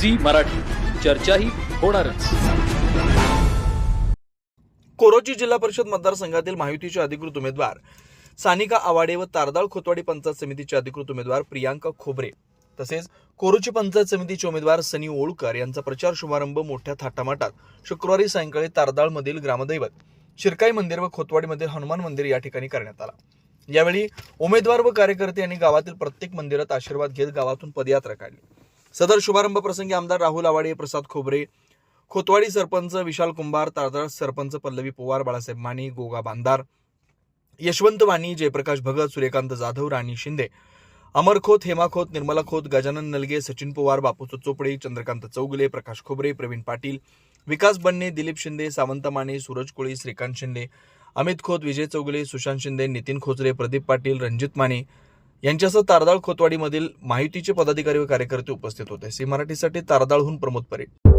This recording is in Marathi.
झी मराठी. चर्चाही होणारच. कोरोची जिल्हा परिषद मतदारसंघातील महायुतीचे अधिकृत उमेदवार सानिका आवाडे व तारदाळ खोतवाडी पंचायत समितीचे अधिकृत उमेदवार प्रियांका खोबरे तसेच कोरोची पंचायत समितीचे उमेदवार सनी ओळकर यांचा प्रचार शुभारंभ मोठ्या थाटामाटात शुक्रवारी सायंकाळी तारदाळमधील ग्रामदैवत शिरकाई मंदिर व खोतवाडीमधील हनुमान मंदिर या ठिकाणी करण्यात आला. यावेळी उमेदवार व कार्यकर्ते यांनी गावातील प्रत्येक मंदिरात आशीर्वाद घेत गावातून पदयात्रा काढली. सदर शुभारंभ प्रसंगी आमदार राहुल आवाडे प्रसाद खोबरे खोतवाडी सरपंच विशाल कुंभार तारदाळ सरपंच पल्लवी पोवार बाळासाहेब माने गोगा बांदार यशवंत वाणी जयप्रकाश भगत सूर्यकांत जाधव राणी शिंदे अमर खोत हेमा खोत निर्मला खोत गजानन नलगे सचिन पवार बापू चोपडे चंद्रकांत चौगुले प्रकाश खोबरे प्रवीण पाटील विकास बन्ने दिलीप शिंदे सावंत माने सूरज कोळी श्रीकांत शिंदे अमित खोत विजय चौगुले सुशांत शिंदे नितीन खोचरे प्रदीप पाटील रणजित माने यांच्यासह तारदाळ खोतवाडीमधील माहितीचे पदाधिकारी व कार्यकर्ते उपस्थित होते. सी मराठीसाठी तारदाळहून प्रमोद परेड.